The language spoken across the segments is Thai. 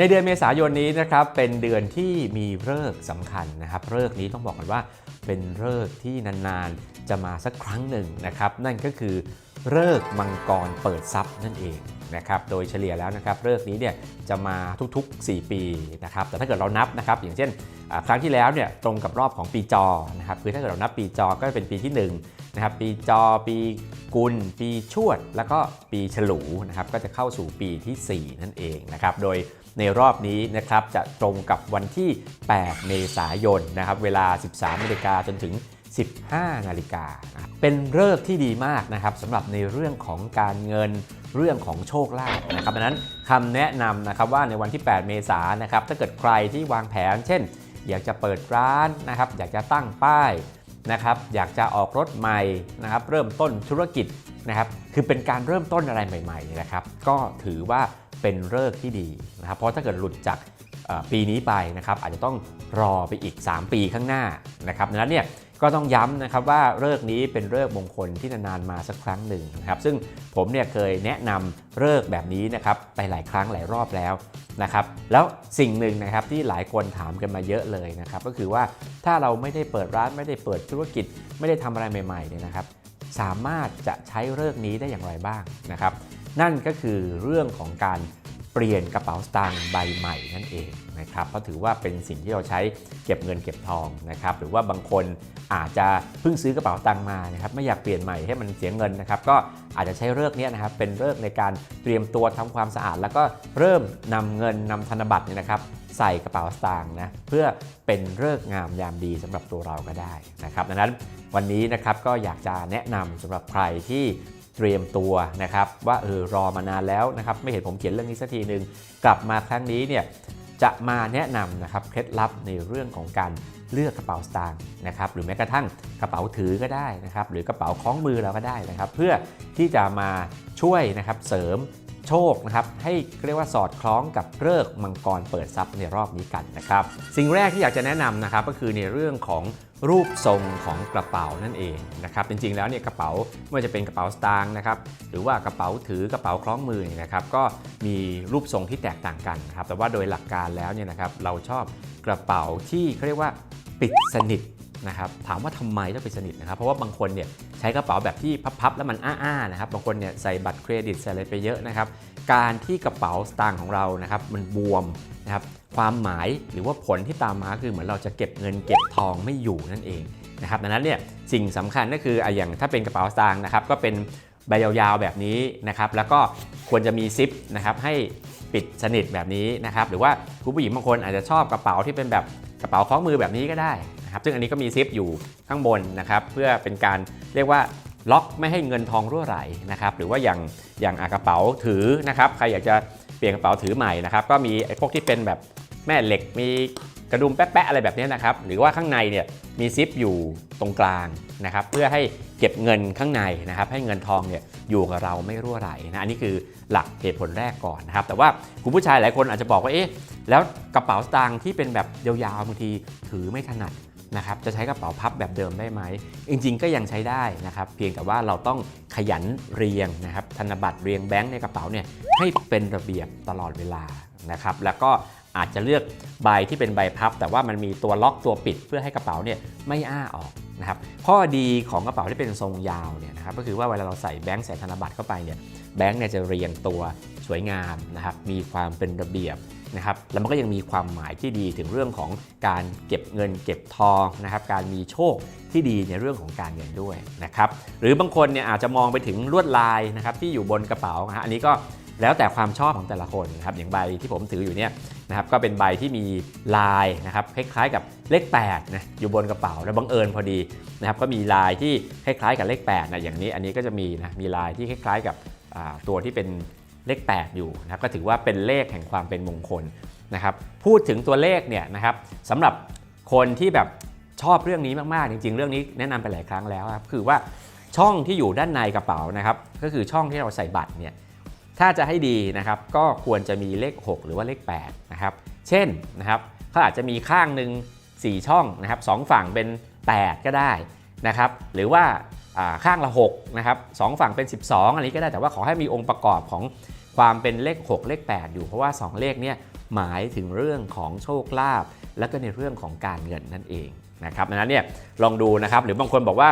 ในเดือนเมษายนนี้นะครับเป็นเดือนที่มีฤกษ์สำคัญนะครับฤกษ์นี้ต้องบอกกันว่าเป็นฤกษ์ที่นานๆจะมาสักครั้งหนึ่งนะครับ นั่นก็คือฤกษ์มังกรเปิดทรัพย์นั่นเองนะครับโดยเฉลี่ยแล้วนะครับฤกษ์นี้เนี่ยจะมาทุกๆ 4 ปีนะครับแต่ถ้าเกิดเรานับนะครับอย่างเช่นครั้งที่แล้วเนี่ยตรงกับรอบของปีจอนะครับคือถ้าเกิดเรานับปีจอก็จะเป็นปีที่1นะครับปีจอปีกุล ปีชวด แล้วก็ปีฉลูนะครับก็จะเข้าสู่ปีทีสี่4 นั่นเองนะครับโดย ในรอบนี้นะครับจะตรงกับวันที่ 8 เมษายนนะครับเวลา 13นาฬิกาจนถึง 15 นาฬิกา เป็นเลิกษ์ที่ดีมากนะครับสำหรับในเรื่องของการเงินเรื่องของโชคลาภนะครับดังนั้นคำแนะนำนะครับว่าในวันที่ 8 เมษายนนะครับถ้าเกิดใครที่วางแผน เช่น อยากจะเปิดร้านนะครับอยากจะตั้งป้ายนะครับอยากจะออกรถใหม่นะครับเริ่มต้นธุรกิจนะครับคือเป็นการเริ่มต้นอะไรใหม่ๆนะครับก็ถือว่า เป็นเลิกที่ดีนะครับเพราะถ้าเกิดหลุดจากปีนี้ไปนะครับอาจจะต้องรอไปอีก 3 ปีข้างหน้านะครับดังนั้นเนี่ยก็ต้องย้ำนะครับว่าเลิกนี้เป็นเลิกมงคลที่นานๆมาสักครั้งหนึ่งนะครับซึ่งผมเนี่ยเคยแนะนำเลิกแบบนี้นะครับไปหลายครั้งหลายรอบแล้วนะครับแล้วสิ่งหนึ่งนะครับที่หลายคนถามกันมาเยอะเลยนะครับก็คือว่าถ้าเราไม่ได้เปิดร้านไม่ได้เปิดธุรกิจ ไม่ได้ทำอะไรใหม่ๆเนี่ยนะครับสามารถจะใช้เลิกนี้ได้อย่างไรบ้างนะครับ นั่นก็คือเรื่องของการเปลี่ยนกระเป๋าสตางค์ใบใหม่นั่นเองนะครับเพราะถือว่าเป็นสิ่งที่เราใช้เก็บเงินเก็บทองนะครับหรือว่าบางคนอาจจะเพิ่งซื้อกระเป๋าตังค์มานะครับไม่อยากเปลี่ยนใหม่ให้มันเสียเงินนะครับก็อาจจะใช้เลิกนี้นะครับเป็นเลิกในการเตรียมตัวทำความสะอาด แล้วก็เริ่มนำเงินนำธนบัตรเนี่ยนะครับใส่กระเป๋าสตางค์นะเพื่อเป็นเลิกงามยามดีสำหรับตัวเราก็ได้นะครับดังนั้นวันนี้นะครับก็อยากจะแนะนำสำหรับใครที่ เตรียมตัวนะครับว่าเออรอมานานแล้วนะครับไม่เห็นผมเขียนเรื่องนี้สักทีหนึ่งกลับมาครั้งนี้เนี่ยจะมาแนะนำนะครับเคล็ดลับในเรื่องของการเลือกกระเป๋าสตางค์นะครับหรือแม้กระทั่งกระเป๋าถือก็ได้นะครับหรือกระเป๋าคล้องมือเราก็ได้นะครับ เพื่อที่จะมาช่วยนะครับเสริมโชคนะครับให้เรียกว่าสอดคล้องกับเลิกมังกรเปิดทรัพย์ในรอบนี้กันนะครับ สิ่งแรกที่อยากจะแนะนำนะครับก็คือในเรื่องของ รูปทรงของกระเป๋านั่นเองนะครับจริงๆแล้วเนี่ยกระเป๋าไม่ว่าจะเป็นกระเป๋าสตางค์นะครับหรือว่ากระเป๋าถือกระเป๋าคล้องมือเนี่ยนะครับก็มีรูปทรงที่แตกต่างกันครับแต่ว่าโดยหลักการแล้วเนี่ยนะครับเราชอบกระเป๋าที่เขาเรียกว่าปิดสนิทนะครับถามว่าทำไมต้องปิดสนิทนะครับ เพราะว่าบางคนเนี่ยใช้กระเป๋าแบบที่พับๆแล้วมันอ้าๆนะครับบางคนเนี่ยใส่บัตรเครดิตใส่อะไรไปเยอะนะครับการที่กระเป๋าสตางค์ของเรานะครับมันบวมนะครับ ความหมายหรือว่าผลที่ตามมาคือเหมือนเราจะเก็บเงินเก็บทองไม่อยู่นั่นเองนะครับดังนั้นเนี่ยสิ่งสำคัญก็คืออย่างถ้าเป็นกระเป๋าสตางค์นะครับก็เป็นใบยาวๆแบบนี้นะครับแล้วก็ควรจะมีซิปนะครับให้ปิดสนิทแบบนี้นะครับหรือว่าคุณผู้หญิงบางคนอาจจะชอบกระเป๋าที่เป็นแบบกระเป๋าคล้องมือแบบนี้ก็ได้นะครับซึ่งอันนี้ก็มีซิปอยู่ข้างบนนะครับเพื่อเป็นการเรียกว่าล็อกไม่ให้เงินทองรั่วไหลนะครับหรือว่าอย่างอย่างกระเป๋าถือนะครับใครอยากจะเปลี่ยนกระเป๋าถือใหม่นะครับก็มีไอ้พวกที่เป็นแบบ แม่เหล็กมีกระดุมแปะๆอะไรแบบนี้นะครับ หรือว่าข้างในเนี่ยมีซิปอยู่ตรงกลางนะครับ เพื่อให้เก็บเงินข้างในนะครับ ให้เงินทองเนี่ยอยู่กับเราไม่รั่วไหลนะ อันนี้คือหลักเหตุผลแรกก่อนนะครับ แต่ว่าคุณผู้ชายหลายคนอาจจะบอกว่า เอ๊ะ แล้วกระเป๋าสตางค์ที่เป็นแบบยาวๆบางทีถือไม่ถนัดนะครับ จะใช้กระเป๋าพับแบบเดิมได้ไหม จริงๆ ก็ยังใช้ได้นะครับ เพียงแต่ว่าเราต้องขยันเรียงนะครับ ธนบัตรเรียงแบงค์ในกระเป๋าเนี่ยให้เป็นระเบียบตลอดเวลานะครับ แล้วก็ อาจจะเลือกใบที่เป็นใบพับ แต่ว่ามันมีตัวล็อกตัวปิดเพื่อให้กระเป๋าเนี่ยไม่อ้าออกนะครับข้อดีของกระเป๋าที่เป็นทรงยาวเนี่ยนะครับก็คือว่าเวลาเราใส่แบงค์ใส่ธนบัตรเข้าไปเนี่ยแบงค์เนี่ยจะเรียงตัวสวยงามนะครับมีความเป็นระเบียบนะครับแล้วมันก็ยังมีความหมายที่ดีถึงเรื่องของการเก็บเงินเก็บทองนะครับการมีโชคที่ดีในเรื่องของการเงินด้วยนะครับหรือบางคนเนี่ยอาจจะมองไปถึงลวดลายนะครับที่อยู่บนกระเป๋านะฮะอันนี้ก็ แล้วแต่ความชอบของแต่ละคนนะครับอย่างใบที่ผมถืออยู่เนี่ยนะครับก็เป็นใบที่มีลายนะครับคล้ายๆกับเลข8นะอยู่บนกระเป๋าแล้วบังเอิญพอดีนะครับก็มีลายที่คล้ายๆกับเลข8นะอย่างนี้อันนี้ก็จะมีนะมีลายที่คล้ายๆกับตัวที่เป็นเลข 8 อยู่นะครับก็ถือว่าเป็นเลขแห่งความเป็นมงคลนะครับพูดถึงตัวเลขเนี่ยนะครับสำหรับคนที่แบบชอบเรื่องนี้มากๆ จริง ๆ เรื่องนี้แนะนำไปหลายครั้งแล้วครับคือว่าช่องที่อยู่ด้านในกระเป๋านะครับก็คือช่องที่เราใส่บัตรเนี่ย ถ้าจะให้ดีนะครับก็ควรจะมีเลข 6 หรือว่าเลข8นะครับเช่นนะครับเขาอาจจะมีข้างหนึ่ง4 ช่องนะครับสองฝั่งเป็น 8 ก็ได้นะครับหรือว่าข้างละ6นะครับสองฝั่งเป็น 12 อันนี้ก็ได้แต่ว่าขอให้มีองค์ประกอบของความเป็นเลข 6 เลข 8 อยู่เพราะว่า 2 เลขเนี้ยหมายถึงเรื่องของโชคลาภและก็ในเรื่องของการเงินนั่นเองนะครับดังนั้นเนี่ยลองดูนะครับหรือบางคนบอกว่า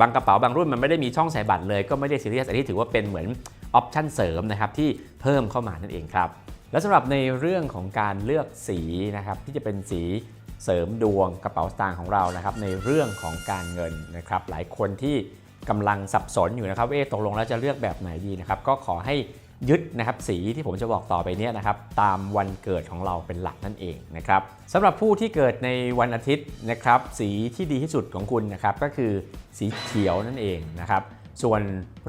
บางกระเป๋าบางรุ่นมันไม่ได้มีช่องใส่บัตรเลยก็ไม่ได้ซีเรียสอันนี้ถือว่าเป็นเหมือน ออปชันเสริมนะครับที่เพิ่มเข้ามานั่นเองครับ และสำหรับในเรื่องของการเลือกสีนะครับที่จะเป็นสีเสริมดวงกระเป๋าสตางค์ของเรานะครับในเรื่องของการเงินนะครับหลายคนที่กำลังสับสนอยู่นะครับเอ๊ะตกลงแล้วจะเลือกแบบไหนดีนะครับก็ขอให้ยึดนะครับสีที่ผมจะบอกต่อไปเนี้นะครับตามวันเกิดของเราเป็นหลักนั่นเองนะครับสำหรับผู้ที่เกิดในวันอาทิตย์นะครับสีที่ดีที่สุดของคุณนะครับก็คือสีเขียวนั่นเองนะครับ ส่วน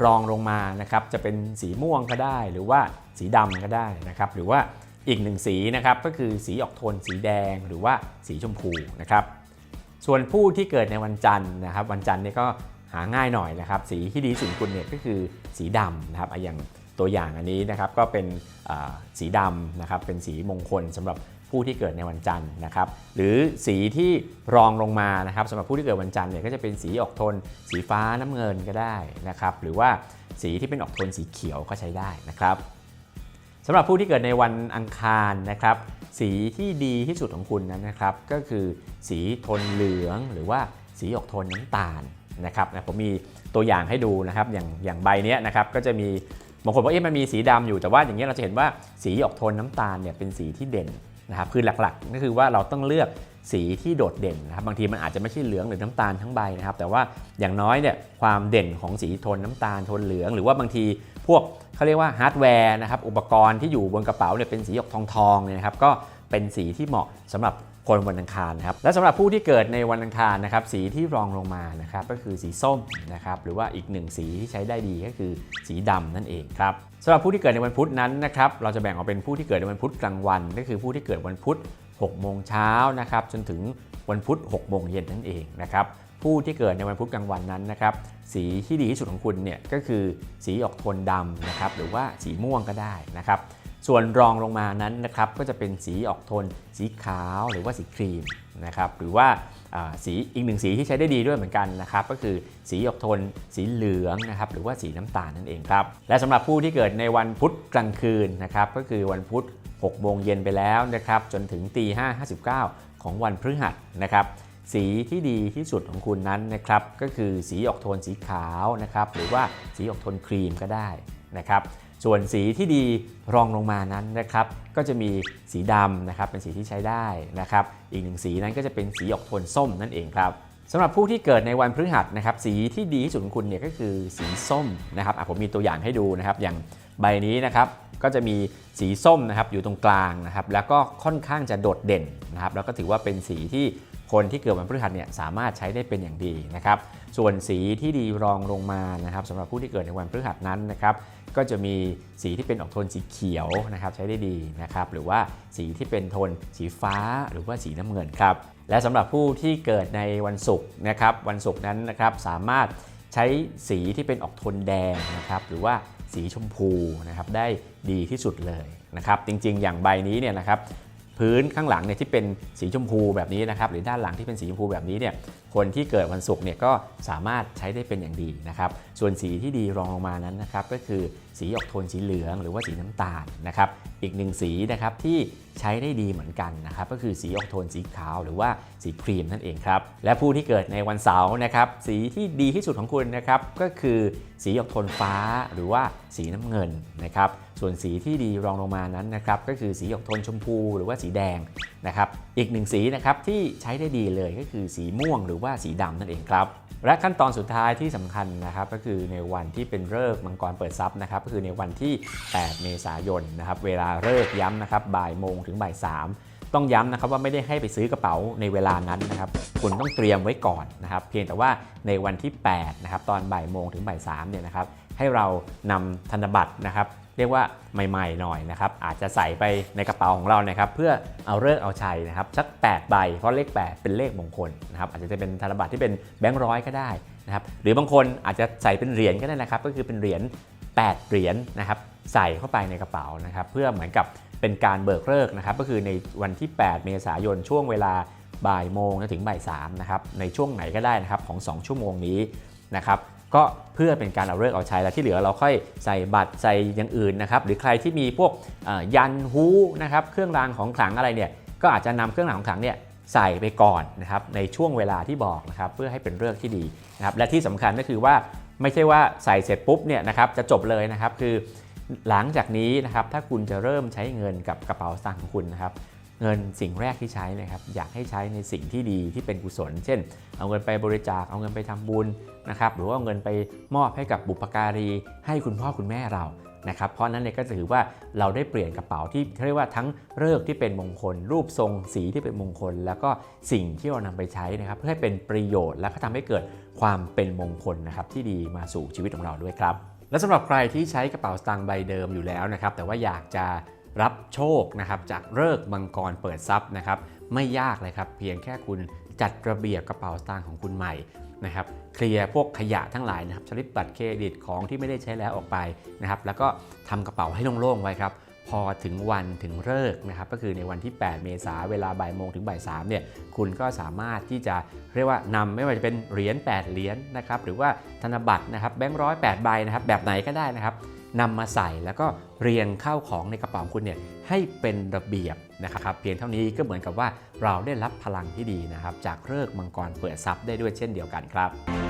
รองลงมานะครับจะเป็นสีม่วงก็ได้ หรือว่าสีดำก็ได้นะครับ หรือว่าอีกหนึ่งสีนะครับก็คือสีออกโทนสีแดงหรือว่าสีชมพูนะครับ ส่วนผู้ที่เกิดในวันจันทร์นะครับ วันจันทร์นี่ก็หาง่ายหน่อยนะครับ สีที่ดีสุดของคุณเนี่ยก็คือสีดำนะครับอย่างตัวอย่างอันนี้นะครับก็เป็นสีดำนะครับเป็นสีมงคลสำหรับ ผู้ที่เกิดในวันจันทร์นะครับหรือสีที่รองลงมานะครับสำหรับผู้ที่เกิดวันจันทร์เนี่ยก็จะเป็นสีออกโทน สีฟ้าน้ำเงินก็ได้นะครับหรือว่าสีที่เป็นออกโทนสีเขียวก็ใช้ได้นะครับสำหรับผู้ที่เกิดในวันอังคารนะครับสีที่ดีที่สุดของคุณนั้นนะครับ ก็คือสีโทนเหลืองหรือว่าสีออกโทนน้ำตาลนะครับนะผมมีตัวอย่างให้ดูนะครับอย่างอย่างใบนี้นะครับก็จะมีบางคนบอกเอ๊ะมันมีสีดำอยู่แต่ว่าอย่างนี้ยเราจะเห็นว่าสีออกโทนน้ำตาลเนี่ยเป็นสีที่เด่น นะครับคือหลักๆก็คือว่าเราต้องเลือกสีที่โดดเด่นนะครับบางทีมันอาจจะไม่ใช่เหลืองหรือน้ำตาลทั้งใบนะครับ แต่ว่าอย่างน้อยเนี่ยความเด่นของสีโทนน้ำตาลโทนเหลือง หรือว่าบางทีพวกเขาเรียกว่าฮาร์ดแวร์นะครับอุปกรณ์ที่อยู่บนกระเป๋าเนี่ยเป็นสีออกทองทองๆเนี่ยนะครับก็เป็นสีที่เหมาะสำหรับ คนวันอังคารนะครับ และสำหรับผู้ที่เกิดในวันอังคารนะครับสีที่รองลงมานะครับก็คือสีส้มนะครับหรือว่าอีกหนึ่งสีที่ใช้ได้ดีก็คือสีดำนั่นเองครับสำหรับผู้ที่เกิดในวันพุธนั้นนะครับเราจะแบ่งออกเป็นผู้ที่เกิดในวันพุธกลางวัน ก็คือผู้ที่เกิดวันพุธ6โมงเช้านะครับจนถึงวันพุธ6โมงเย็นนั่นเองนะครับผู้ที่เกิดในวันพุธกลางวันนั้นนะครับสีที่ดีที่สุดของคุณเนี่ยก็คือสีออกโทนดำนะครับหรือว่าสีม่วงก็ได้นะครับ ส่วนรองลงมานั้นนะครับก็จะเป็นสีออกโทน สีขาวหรือว่าสีครีมนะครับหรือว่าสีอีกหนึ่งสีที่ใช้ได้ดีด้วยเหมือนกันนะครับก็คือสีออกโทนสีเหลืองนะครับหรือว่าสีน้ำตาลนั่นเองครับและสำหรับผู้ที่เกิดในวันพุธกลางคืนนะครับก็คือวันพุธ6โมงเย็นไปแล้วนะครับจนถึงตี5 59 ของวันพฤหัสนะครับสีที่ดีที่สุดของคุณนั้นนะครับก็คือสีออกโทนสีขาวนะครับหรือว่าสีออกโทนครีมก็ได้นะครับ ส่วนสีที่ดีรองลงมานั้นนะครับก็จะมีสีดำนะครับเป็นสีที่ใช้ได้นะครับอีกหนึ่งสีนั้นก็จะเป็นสีออกโทนส้มนั่นเองครับสำหรับผู้ที่เกิดในวันพฤหัสนะครับสีที่ดีที่สุดของคุณเนี่ยก็คือสีส้มนะครับผมมีตัวอย่างให้ดูนะครับอย่างใบนี้นะครับก็จะมีสีส้มนะครับอยู่ตรงกลางนะครับแล้วก็ค่อนข้างจะโดดเด่นนะครับแล้วก็ถือว่าเป็นสีที่คนที่เกิดวันพฤหัสเนี่ยสามารถใช้ได้เป็นอย่างดีนะครับส่วนสีที่ดีรองลงมานะครับสำหรับผู้ที่เกิดในวันพฤหัสนั้นนะครับ ก็จะมีสีที่เป็นออกโทนสีเขียวนะครับใช้ได้ดีนะครับหรือว่าสีที่เป็นโทนสีฟ้าหรือว่าสีน้ำเงินครับและสำหรับผู้ที่เกิดในวันศุกร์นะครับวันศุกร์นั้นนะครับสามารถใช้สีที่เป็นออกโทนแดงนะครับหรือว่าสีชมพูนะครับได้ดีที่สุดเลยนะครับจริงๆ อย่างใบนี้เนี่ยนะครับ พื้นข้างหลังเนี่ยที่เป็นสีชมพูแบบนี้นะครับหรือด้านหลังที่เป็นสีชมพูแบบนี้เนี่ยคนที่เกิดวันศุกร์เนี่ยก็สามารถใช้ได้เป็นอย่างดีนะครับส่วนสีที่ดีรองลงมานั้นนะครับก็คือสีออกโทนสีเหลืองหรือว่าสีน้ำตาลนะครับ อีกหนึ่งสีนะครับที่ใช้ได้ดีเหมือนกันนะครับ ก็คือสีออกโทนสีขาวหรือว่าสีครีมนั่นเองครับ และผู้ที่เกิดในวันเสาร์นะครับ สีที่ดีที่สุดของคุณนะครับก็คือสีออกโทนฟ้าหรือว่าสีน้ำเงินนะครับ ส่วนสีที่ดีรองลงมานั้นนะครับก็คือสีออกโทนชมพูหรือว่าสีแดงนะครับ อีกหนึ่งสีนะครับที่ใช้ได้ดีเลยก็คือสีม่วงหรือว่าสีดำนั่นเองครับและขั้นตอนสุดท้ายที่สำคัญนะครับก็คือในวันที่เป็นฤกษ์มังกรเปิดทรัพย์นะครับก็คือในวันที่ 8 เมษายนนะครับเวลาฤกษ์ย้ำนะครับบ่ายโมงถึงบ่ายสามต้องย้ำนะครับว่าไม่ได้ให้ไปซื้อกระเป๋าในเวลานั้นนะครับคุณต้องเตรียมไว้ก่อนนะครับเพียงแต่ว่าในวันที่8นะครับตอนบ่ายโมงถึงบ่ายสามเนี่ยนะครับให้เรานำธนบัตรนะครับเรียกว่าใหม่ๆหน่อยนะครับอาจจะใส่ไปในกระเป๋าของเรานะครับเพื่อเอาเลิกเอาชัยนะครับสัก 8 ใบ เพราะเลข 8 เป็นเลขมงคลนะครับอาจจะเป็นธนบัตรที่เป็นแบงค์ร้อยก็ได้นะครับหรือบางคนอาจจะใส่เป็นเหรียญก็ได้นะครับก็คือเป็นเหรียญ 8 เหรียญนะครับใส่เข้าไปในกระเป๋านะครับเพื่อเหมือนกับเป็นการเบิกเลิกนะครับก็คือในวันที่ 8 เมษายนช่วงเวลาบ่ายโมงถึงบ่ายสามนะครับในช่วงไหนก็ได้นะครับของ 2 ชั่วโมงนี้นะครับก็เพื่อเป็นการเอาเลิกเอาใช้แล้วที่เหลือเราค่อยใส่บัตรใส่อย่างอื่นนะครับหรือใครที่มีพวกยันฮูนะครับเครื่องรางของขลังอะไรเนี่ยก็อาจจะนำเครื่องรางของขลังเนี่ยใส่ไปก่อนนะครับในช่วงเวลาที่บอกนะครับเพื่อให้เป็นเรื่องที่ดีนะครับและที่สำคัญก็คือว่า ไม่ใช่ว่าใส่เสร็จปุ๊บเนี่ยนะครับจะจบเลยนะครับคือหลังจากนี้นะครับถ้าคุณจะเริ่มใช้เงินกับกระเป๋าสตางค์ของคุณนะครับเงินสิ่งแรกที่ใช้นะครับอยากให้ใช้ในสิ่งที่ดีที่เป็นกุศล เช่น เอาเงินไปบริจาคเอาเงินไปทำบุญนะครับหรือว่าเอาเงินไปมอบให้กับบุปการี ให้คุณพ่อคุณแม่เรา นะครับเพราะนั้นเนี่ยก็จะถือว่าเราได้เปลี่ยนกระเป๋าที่เรียกว่าทั้งเลิกที่เป็นมงคล รูปทรงสีที่เป็นมงคล แล้วก็สิ่งที่เรานำไปใช้นะครับเพื่อให้เป็นประโยชน์และก็ทำให้เกิดความเป็นมงคลนะครับที่ดีมาสู่ชีวิตของเราด้วยครับ และสำหรับใครที่ใช้กระเป๋าสตางค์ใบเดิมอยู่แล้วนะครับแต่ว่าอยากจะรับโชคนะครับจากเลิกมังกรเปิดทรัพย์นะครับไม่ยากเลยครับเพียงแค่คุณจัดระเบียบกระเป๋าสตางค์ของคุณใหม่ นะครับเคลียร์พวกขยะทั้งหลายนะครับสลิปบัตรเครดิตของที่ไม่ได้ใช้แล้วออกไปนะครับแล้วก็ทำกระเป๋าให้โล่งๆไว้ครับพอถึงวันถึงเลิกษ์นะครับก็คือในวันที่ 8 เมษาเวลาบ่ายโมงถึงบ่าย3เนี่ยคุณก็สามารถที่จะเรียกว่านำไม่ว่าจะเป็นเหรียญ8เหรียญนะครับหรือว่าธนบัตรนะครับแบงค์ร้อยแปดใบนะครับแบบไหนก็ได้นะครับ นำมาใส่แล้วก็เรียงข้าวของในกระเป๋าของคุณเนี่ยให้เป็นระเบียบนะครับเพียงเท่านี้ก็เหมือนกับว่าเราได้รับพลังที่ดีนะครับ จากเลิกมังกรเปิดทรัพย์ได้ด้วยเช่นเดียวกันครับ